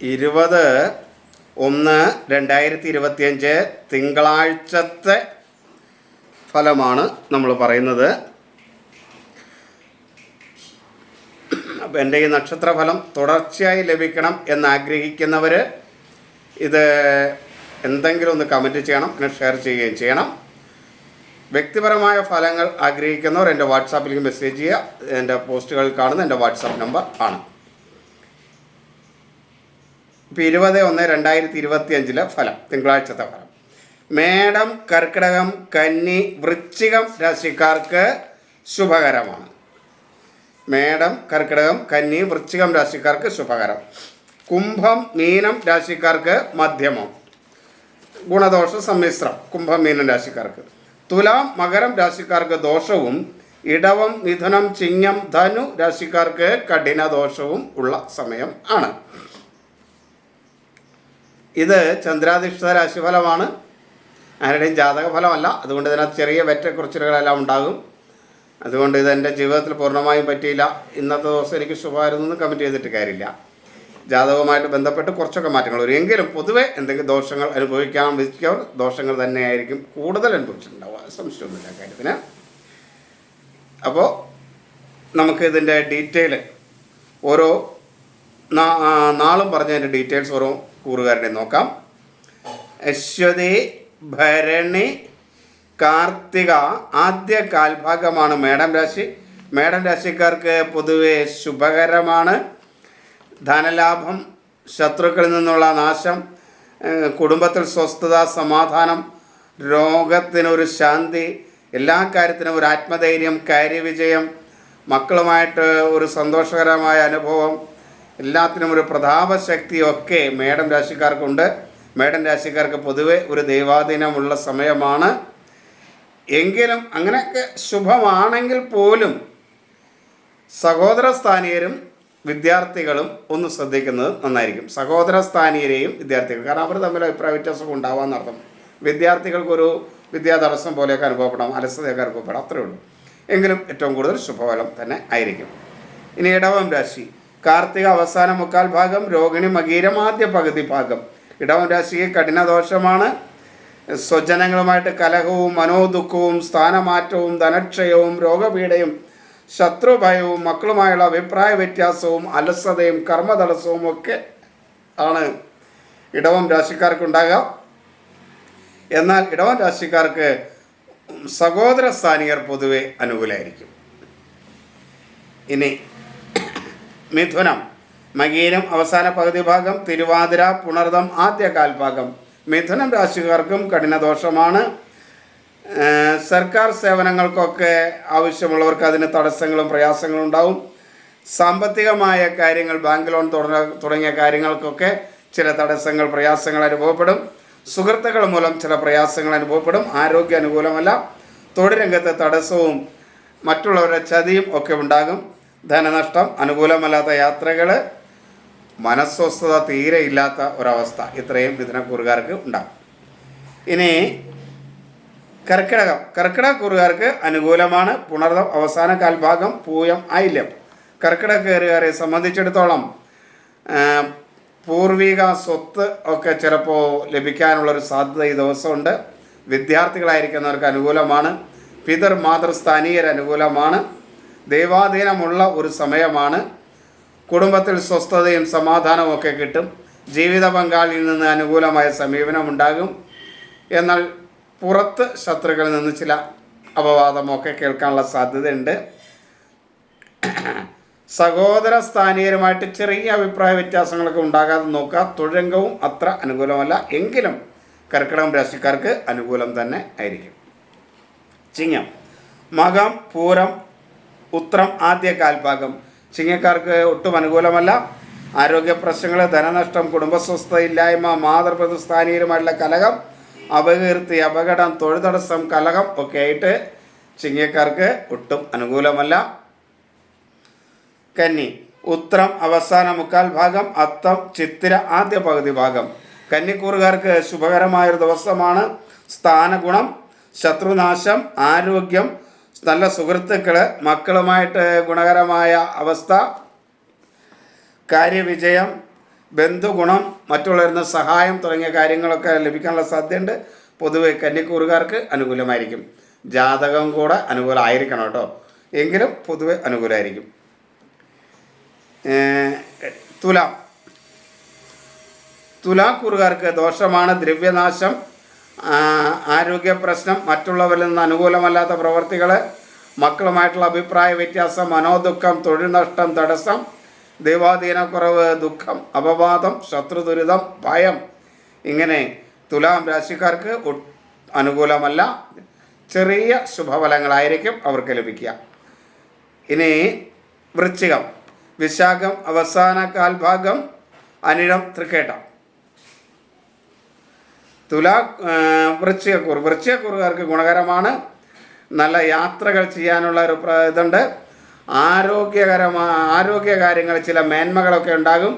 ഇരുപത് ഒന്ന് രണ്ടായിരത്തി ഇരുപത്തിയഞ്ച് തിങ്കളാഴ്ചത്തെ ഫലമാണ് നമ്മൾ പറയുന്നത്. അപ്പം എന്റെ ഈ നക്ഷത്രഫലം തുടർച്ചയായി ലഭിക്കണം എന്ന് ആഗ്രഹിക്കുന്നവർ ഇത് എന്തെങ്കിലും ഒന്ന് കമന്റ് ചെയ്യണം പിന്നെ ഷെയർ ചെയ്യുകയും ചെയ്യണം. വ്യക്തിപരമായ ഫലങ്ങൾ ആഗ്രഹിക്കുന്നവർ എന്റെ വാട്സാപ്പിലേക്ക് മെസ്സേജ് ചെയ്യുക. എന്റെ പോസ്റ്റുകൾ കാണുന്ന എന്റെ വാട്സാപ്പ് നമ്പർ ആണ്. ഇപ്പം ഇരുപത് ഒന്ന് രണ്ടായിരത്തി ഇരുപത്തി അഞ്ചിലെ ഫലം തിങ്കളാഴ്ചത്തെ ഫലം. മേടം കർക്കിടകം കന്നി വൃശ്ചികം രാശിക്കാർക്ക് ശുഭകരമാണ്. മേടം കർക്കിടകം കന്നി വൃശ്ചികം രാശിക്കാർക്ക് ശുഭകരം. കുംഭം മീനം രാശിക്കാർക്ക് മധ്യമം. ഗുണദോഷ സമ്മിശ്രം കുംഭം മീനം രാശിക്കാർക്ക്. തുലാം മകരം രാശിക്കാർക്ക് ദോഷവും ഇടവം മിഥുനം ചിങ്ങം ധനു രാശിക്കാർക്ക് കഠിന ദോഷവും ഉള്ള സമയം ആണ്. ഇത് ചന്ദ്രാധിഷ്ഠിത രാശിഫലമാണ്. ആരുടെയും ജാതക ഫലമല്ല അതുകൊണ്ട് ഇതിനകത്ത് ചെറിയ വെറ്റക്കുറിച്ചിലുകളെല്ലാം ഉണ്ടാകും. അതുകൊണ്ട് ഇത് എന്റെ ജീവിതത്തിൽ പൂർണമായും പറ്റിയില്ല. ഇന്നത്തെ ദിവസം എനിക്ക് ശുഭമായിരുന്നു കമന്റ് ചെയ്തിട്ട് കാര്യമില്ല. ജാതകവുമായിട്ട് ബന്ധപ്പെട്ട് കുറച്ചൊക്കെ മാറ്റങ്ങൾ വരും. എങ്കിലും പൊതുവെ എന്തെങ്കിലും ദോഷങ്ങൾ അനുഭവിക്കാൻ വിധിക്കവർ ദോഷങ്ങൾ തന്നെയായിരിക്കും കൂടുതൽ അനുഭവിച്ചിട്ടുണ്ടാവുക. സംശയമൊന്നുമില്ല കാര്യത്തിന്. അപ്പോൾ നമുക്ക് ഇതിന്റെ ഡീറ്റെയിൽ ഓരോ നാളും പറഞ്ഞതിന്റെ ഡീറ്റെയിൽസ് ഓരോ കൂറുകാരുടെ നോക്കാം. അശ്വതി ഭരണി കാർത്തിക ആദ്യ കാൽഭാഗമാണ് മേടം രാശി. മേടം രാശിക്കാർക്ക് പൊതുവെ ശുഭകരമാണ്. ധനലാഭം ശത്രുക്കളിൽ നിന്നുള്ള നാശം കുടുംബത്തിൽ സ്വസ്ഥത സമാധാനം രോഗത്തിനൊരു ശാന്തി എല്ലാ കാര്യത്തിനും ഒരു ആത്മധൈര്യം കാര്യവിജയം മക്കളുമായിട്ട് ഒരു സന്തോഷകരമായ അനുഭവം എല്ലാത്തിനും ഒരു പ്രതാപശക്തിയൊക്കെ മേടം രാശിക്കാർക്കുണ്ട്. മേടം രാശിക്കാർക്ക് പൊതുവെ ഒരു ദൈവാധീനമുള്ള സമയമാണ്. എങ്കിലും അങ്ങനെയൊക്കെ ശുഭമാണെങ്കിൽ പോലും സഹോദര സ്ഥാനീയരും വിദ്യാർത്ഥികളും ഒന്ന് ശ്രദ്ധിക്കുന്നത് നന്നായിരിക്കും. സഹോദര സ്ഥാനീയരെയും വിദ്യാർത്ഥികൾ കാരണം അവർ തമ്മിൽ അഭിപ്രായ വ്യത്യാസമൊക്കെ ഉണ്ടാവാന്നർത്ഥം വിദ്യാർത്ഥികൾക്കൊരു വിദ്യാ തടസ്സം പോലെയൊക്കെ അനുഭവപ്പെടാം അലസതയൊക്കെ അനുഭവപ്പെടാം. അത്രേ ഉള്ളൂ. എങ്കിലും ഏറ്റവും കൂടുതൽ ശുഭഫലം തന്നെ ആയിരിക്കും. ഇനി ഇടവം രാശി. കാർത്തിക അവസാന മുക്കാൽ ഭാഗം രോഹിണി മകീരം ആദ്യ പകുതി ഭാഗം. ഇടവം രാശിക്ക് കഠിനദോഷമാണ്. സ്വജനങ്ങളുമായിട്ട് കലഹവും മനോദുഃഖവും സ്ഥാനമാറ്റവും ധനക്ഷയവും രോഗപീഠയും ശത്രുഭയവും മക്കളുമായുള്ള അഭിപ്രായ വ്യത്യാസവും അലസതയും കർമ്മതടസ്സവും ഒക്കെ ആണ് ഇടവം രാശിക്കാർക്കുണ്ടാകാം. എന്നാൽ ഇടവം രാശിക്കാർക്ക് സഹോദര സ്ഥാനികർ പൊതുവെ അനുകൂലമായിരിക്കും ഇനി മിഥുനം. മകീരം അവസാന പകുതി ഭാഗം തിരുവാതിര പുണർദം ആദ്യ കാൽഭാഗം മിഥുനം രാശിക്കാർക്കും കഠിനദോഷമാണ്. സർക്കാർ സേവനങ്ങൾക്കൊക്കെ ആവശ്യമുള്ളവർക്ക് അതിന് തടസ്സങ്ങളും പ്രയാസങ്ങളും ഉണ്ടാവും. സാമ്പത്തികമായ കാര്യങ്ങൾ ബാങ്ക് ലോൺ തുടങ്ങിയ കാര്യങ്ങൾക്കൊക്കെ ചില തടസ്സങ്ങൾ പ്രയാസങ്ങൾ അനുഭവപ്പെടും. സുഹൃത്തുക്കൾ മൂലം ചില പ്രയാസങ്ങൾ അനുഭവപ്പെടും. ആരോഗ്യ അനുകൂലമല്ല. തൊഴിൽ രംഗത്തെ തടസ്സവും മറ്റുള്ളവരുടെ ചതിയും ഒക്കെ ഉണ്ടാകും. ധനനഷ്ടം അനുകൂലമല്ലാത്ത യാത്രകൾ മനസ്വസ്ഥത തീരെ ഇല്ലാത്ത ഒരവസ്ഥ. ഇത്രയും മിഥുനക്കൂറുകാർക്ക് ഉണ്ടാകും ഇനി കർക്കിടകം. കർക്കിടകക്കൂറുകാർക്ക് അനുകൂലമാണ്. പുണർദം അവസാന കാൽഭാഗം പൂയം ആയില്യം. കയറുകാരെ സംബന്ധിച്ചിടത്തോളം പൂർവിക സ്വത്ത് ഒക്കെ ചിലപ്പോൾ ലഭിക്കാനുള്ളൊരു സാധ്യത ഈ ദിവസമുണ്ട്. വിദ്യാർത്ഥികളായിരിക്കുന്നവർക്ക് അനുകൂലമാണ്. പിതൃ മാതൃസ്ഥാനീയർ അനുകൂലമാണ് ദൈവാധീനമുള്ള ഒരു സമയമാണ്. കുടുംബത്തിൽ സ്വസ്ഥതയും സമാധാനവും ഒക്കെ കിട്ടും. ജീവിത പങ്കാളിയിൽ നിന്ന് അനുകൂലമായ സമീപനമുണ്ടാകും എന്നാൽ പുറത്ത് ശത്രുക്കളിൽ നിന്ന് ചില അപവാദമൊക്കെ കേൾക്കാനുള്ള സാധ്യതയുണ്ട്. സഹോദര സ്ഥാനീയരുമായിട്ട് ചെറിയ അഭിപ്രായ വ്യത്യാസങ്ങളൊക്കെ ഉണ്ടാകാതെ നോക്കുക. തൊഴിലംഗവും അത്ര അനുകൂലമല്ല. എങ്കിലും കർക്കിടകം രാശിക്കാർക്ക് അനുകൂലം തന്നെ ആയിരിക്കും. ചിങ്ങം മകം പൂരം ഉത്രം ആദ്യ കാൽഭാഗം. ചിങ്ങക്കാർക്ക് ഒട്ടും അനുകൂലമല്ല. ആരോഗ്യ പ്രശ്നങ്ങൾ ധനനഷ്ടം കുടുംബസ്വസ്ഥയില്ലായ്മ മാതൃപ്രതിസ്ഥാനീയരുമായിട്ടുള്ള കലകം അപകീർത്തി അപകടം തൊഴിൽ തടസ്സം കലകം ഒക്കെ ആയിട്ട് ചിങ്ങക്കാർക്ക് ഒട്ടും അനുകൂലമല്ല. കന്നി ഉത്രം അവസാന മുക്കാൽ ഭാഗം അത്തം ചിത്തിര ആദ്യ പകുതി ഭാഗം. കന്നിക്കൂറുകാർക്ക് ശുഭകരമായൊരു ദിവസമാണ്. സ്ഥാനഗുണം ശത്രുനാശം ആരോഗ്യം നല്ല സുഹൃത്തുക്കൾ മക്കളുമായിട്ട് ഗുണകരമായ അവസ്ഥ കാര്യവിജയം ബന്ധുഗുണം മറ്റുള്ളവരിൽ നിന്ന് സഹായം തുടങ്ങിയ കാര്യങ്ങളൊക്കെ ലഭിക്കാനുള്ള സാധ്യതയുണ്ട്. പൊതുവെ കന്നിക്കൂറുകാർക്ക് അനുകൂലമായിരിക്കും. ജാതകം കൂടെ അനുകൂലമായിരിക്കണം കേട്ടോ. എങ്കിലും പൊതുവെ അനുകൂലമായിരിക്കും. തുലാം. തുലാക്കൂറുകാർക്ക് ദോഷമാണ് ദ്രവ്യനാശം ആരോഗ്യ പ്രശ്നം മറ്റുള്ളവരിൽ നിന്ന് അനുകൂലമല്ലാത്ത പ്രവർത്തികൾ മക്കളുമായിട്ടുള്ള അഭിപ്രായ വ്യത്യാസം മനോദുഃഖം തൊഴിൽ നഷ്ടം തടസ്സം ദൈവാധീനക്കുറവ് ദുഃഖം അപവാദം ശത്രുദുരിതം ഭയം ഇങ്ങനെ തുലാം രാശിക്കാർക്ക് അനുകൂലമല്ല. ചെറിയ ശുഭഫലങ്ങളായിരിക്കും അവർക്ക് ലഭിക്കുക. ഇനി വൃശ്ചികം. വിശാഖം അവസാന കാൽഭാഗം അനിഴം തൃക്കേട്ടം. തുലാ വൃശ്ചികക്കൂർ വൃശ്ചികക്കൂറുകാർക്ക് ഗുണകരമാണ്. നല്ല യാത്രകൾ ചെയ്യാനുള്ള ഒരു ഇതുണ്ട്. ആരോഗ്യകരമായ ആരോഗ്യ കാര്യങ്ങൾ ചില മേന്മകളൊക്കെ ഉണ്ടാകും.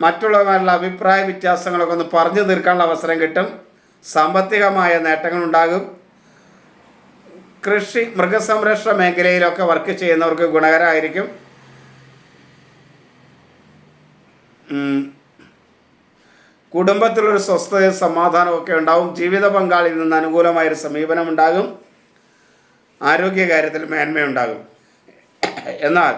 മറ്റുള്ളവരുടെ അഭിപ്രായ വ്യത്യാസങ്ങളൊക്കെ ഒന്ന് പറഞ്ഞു തീർക്കാനുള്ള അവസരം കിട്ടും. സാമ്പത്തികമായ നേട്ടങ്ങളുണ്ടാകും. കൃഷി മൃഗസംരക്ഷണ മേഖലയിലൊക്കെ വർക്ക് ചെയ്യുന്നവർക്ക് ഗുണകരമായിരിക്കും കുടുംബത്തിലൊരു സ്വസ്ഥതയും സമാധാനവും ഒക്കെ ഉണ്ടാവും. ജീവിത പങ്കാളിയിൽ നിന്ന് അനുകൂലമായൊരു സമീപനം ഉണ്ടാകും. ആരോഗ്യകാര്യത്തിൽ മേന്മയുണ്ടാകും. എന്നാൽ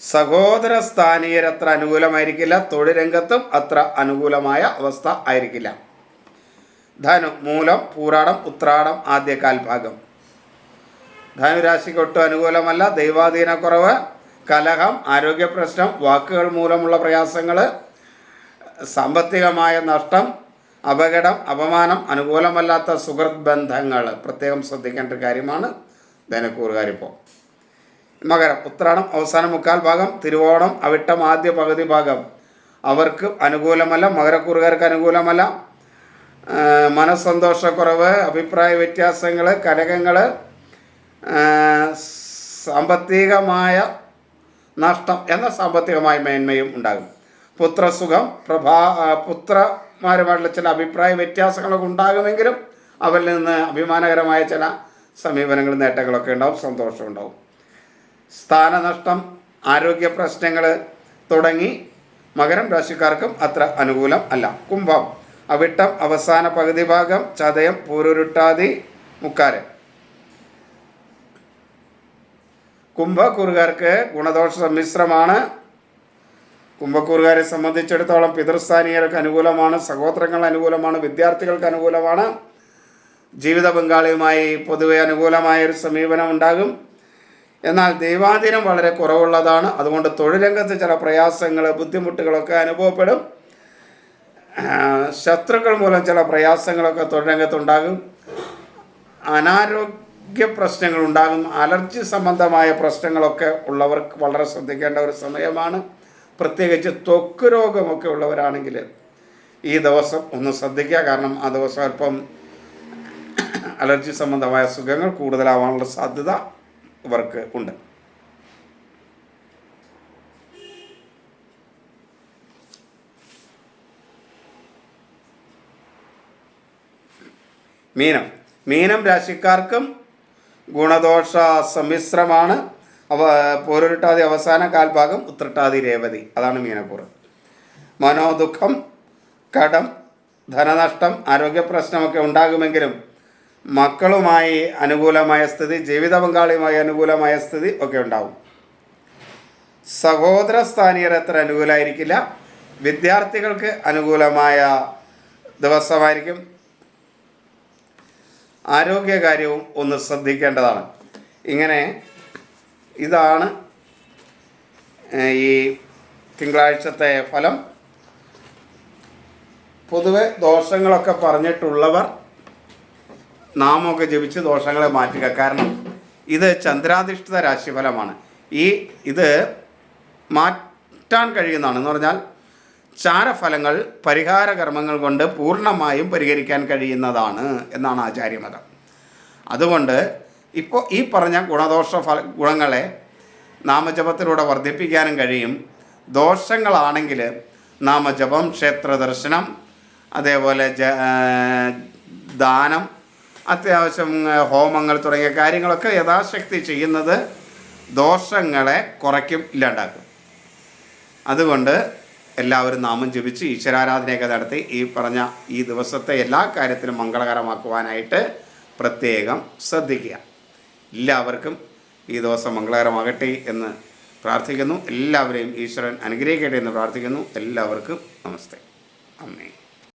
സഹോദര സ്ഥാനീയർ അത്ര അനുകൂലമായിരിക്കില്ല. തൊഴിൽ രംഗത്തും അത്ര അനുകൂലമായ അവസ്ഥ ആയിരിക്കില്ല. ധനു മൂലം പൂരാടം ഉത്രാടം ആദ്യ കാൽഭാഗം ധനുരാശിക്ക് ഒട്ടും അനുകൂലമല്ല. ദൈവാധീനക്കുറവ് കലഹം ആരോഗ്യ പ്രശ്നം വാക്കുകൾ മൂലമുള്ള പ്രയാസങ്ങൾ സാമ്പത്തികമായ നഷ്ടം അപകടം അപമാനം അനുകൂലമല്ലാത്ത സുഹൃത് ബന്ധങ്ങൾ പ്രത്യേകം ശ്രദ്ധിക്കേണ്ട ഒരു കാര്യമാണ് ധനക്കൂറുകാരിപ്പോൾ മകരം ഉത്രാടം അവസാന മുക്കാൽ ഭാഗം തിരുവോണം അവിട്ടം ആദ്യ പകുതി ഭാഗം. അവർക്ക് അനുകൂലമല്ല മകരക്കൂറുകാർക്ക് അനുകൂലമല്ല. മനസ്സന്തോഷക്കുറവ് അഭിപ്രായ വ്യത്യാസങ്ങൾ കലകങ്ങൾ സാമ്പത്തികമായ നഷ്ടം എന്ന സാമ്പത്തികമായ മേന്മയും ഉണ്ടാകും. പുത്രസുഖം പ്രഭാ പുത്രമാരുമായിട്ടുള്ള ചില അഭിപ്രായ വ്യത്യാസങ്ങളൊക്കെ ഉണ്ടാകുമെങ്കിലും അവരിൽ നിന്ന് അഭിമാനകരമായ ചില സമീപനങ്ങളും നേട്ടങ്ങളൊക്കെ ഉണ്ടാവും സന്തോഷമുണ്ടാവും സ്ഥാനനഷ്ടം ആരോഗ്യ പ്രശ്നങ്ങൾ തുടങ്ങി മകരം രാശിക്കാർക്കും അത്ര അനുകൂലം അല്ല. കുംഭം അവിട്ടം അവസാന പകുതി ഭാഗം ചതയം പൂരുരുട്ടാതി മുക്കാൽ. കുംഭക്കൂറുകാർക്ക് ഗുണദോഷ സമ്മിശ്രമാണ്. കുംഭക്കൂറുകാരെ സംബന്ധിച്ചിടത്തോളം പിതൃസ്ഥാനീയർക്ക് അനുകൂലമാണ് സഹോദരങ്ങൾ അനുകൂലമാണ് വിദ്യാർത്ഥികൾക്ക് അനുകൂലമാണ്. ജീവിത പങ്കാളിയുമായി പൊതുവെ അനുകൂലമായ ഒരു സമീപനം ഉണ്ടാകും. എന്നാൽ ദൈവാധീനം വളരെ കുറവുള്ളതാണ്. അതുകൊണ്ട് തൊഴിലംഗത്ത് ചില പ്രയാസങ്ങൾ ബുദ്ധിമുട്ടുകളൊക്കെ അനുഭവപ്പെടും. ശത്രുക്കൾ മൂലം ചില പ്രയാസങ്ങളൊക്കെ തൊഴിൽ രംഗത്തുണ്ടാകും. അനാരോഗ്യ പ്രശ്നങ്ങൾ ഉണ്ടാകും അലർജി സംബന്ധമായ പ്രശ്നങ്ങളൊക്കെ ഉള്ളവർക്ക് വളരെ ശ്രദ്ധിക്കേണ്ട ഒരു സമയമാണ്. പ്രത്യേകിച്ച് ത്വക്ക് രോഗമൊക്കെ ഉള്ളവരാണെങ്കിൽ ഈ ദിവസം ഒന്ന് ശ്രദ്ധിക്കുക. കാരണം ആ ദിവസം അല്പം അലർജി സംബന്ധമായ സുഖങ്ങൾ കൂടുതലാവാനുള്ള സാധ്യത ഇവർക്ക് ഉണ്ട്. മീനം. മീനം രാശിക്കാർക്കും ഗുണദോഷ സമ്മിശ്രമാണ് അവ പോരുരുട്ടാതി അവസാന കാൽഭാഗം ഉത്രട്ടാതി രേവതി. അതാണ് മീനക്കൂറ് മനോദുഃഖം കടം ധനനഷ്ടം ആരോഗ്യ പ്രശ്നമൊക്കെ ഉണ്ടാകുമെങ്കിലും മക്കളുമായി അനുകൂലമായ സ്ഥിതി ജീവിത പങ്കാളിയുമായി അനുകൂലമായ സ്ഥിതി ഒക്കെ ഉണ്ടാവും. സഹോദര സ്ഥാനീയർ അത്ര അനുകൂലമായിരിക്കില്ല വിദ്യാർത്ഥികൾക്ക് അനുകൂലമായ ദിവസമായിരിക്കും. ആരോഗ്യകാര്യവും ഒന്ന് ശ്രദ്ധിക്കേണ്ടതാണ്. ഇങ്ങനെ ഇതാണ് ഈ തിങ്കളാഴ്ചത്തെ ഫലം. പൊതുവെ ദോഷങ്ങളൊക്കെ പറഞ്ഞിട്ടുള്ളവർ നാമൊക്കെ ജപിച്ച് ദോഷങ്ങളെ മാറ്റുക. കാരണം ഇത് ചന്ദ്രാധിഷ്ഠിത രാശിഫലമാണ്. ഈ ഇത് മാറ്റാൻ കഴിയുന്നതാണ്. എന്ന് പറഞ്ഞാൽ ചാരഫലങ്ങൾ പരിഹാര കർമ്മങ്ങൾ കൊണ്ട് പൂർണമായും പരിഹരിക്കാൻ കഴിയുന്നതാണ് എന്നാണ് ആചാര്യമതം. അതുകൊണ്ട് ഇപ്പോൾ ഈ പറഞ്ഞ ഗുണദോഷ ഫല ഗുണങ്ങളെ നാമജപത്തിലൂടെ വർദ്ധിപ്പിക്കാനും കഴിയും. ദോഷങ്ങളാണെങ്കിൽ നാമജപം ക്ഷേത്ര ദർശനം അതേപോലെ ജ ദാനം അത്യാവശ്യം ഹോമങ്ങൾ തുടങ്ങിയ കാര്യങ്ങളൊക്കെ യഥാശക്തി ചെയ്യുന്നത് ദോഷങ്ങളെ കുറയ്ക്കും ഇല്ലാണ്ടാക്കും. അതുകൊണ്ട് എല്ലാവരും നാമം ജപിച്ച് ഈശ്വരാരാധനയൊക്കെ നടത്തി ഈ പറഞ്ഞ ഈ ദിവസത്തെ എല്ലാ കാര്യത്തിലും മംഗളകരമാക്കുവാനായിട്ട് പ്രത്യേകം ശ്രദ്ധിക്കുക. എല്ലാവർക്കും ഈ ദിവസം മംഗളകരമാകട്ടെ എന്ന് പ്രാർത്ഥിക്കുന്നു. എല്ലാവരെയും ഈശ്വരൻ അനുഗ്രഹിക്കട്ടെ എന്ന് പ്രാർത്ഥിക്കുന്നു. എല്ലാവർക്കും നമസ്തേ. അമ്മേ.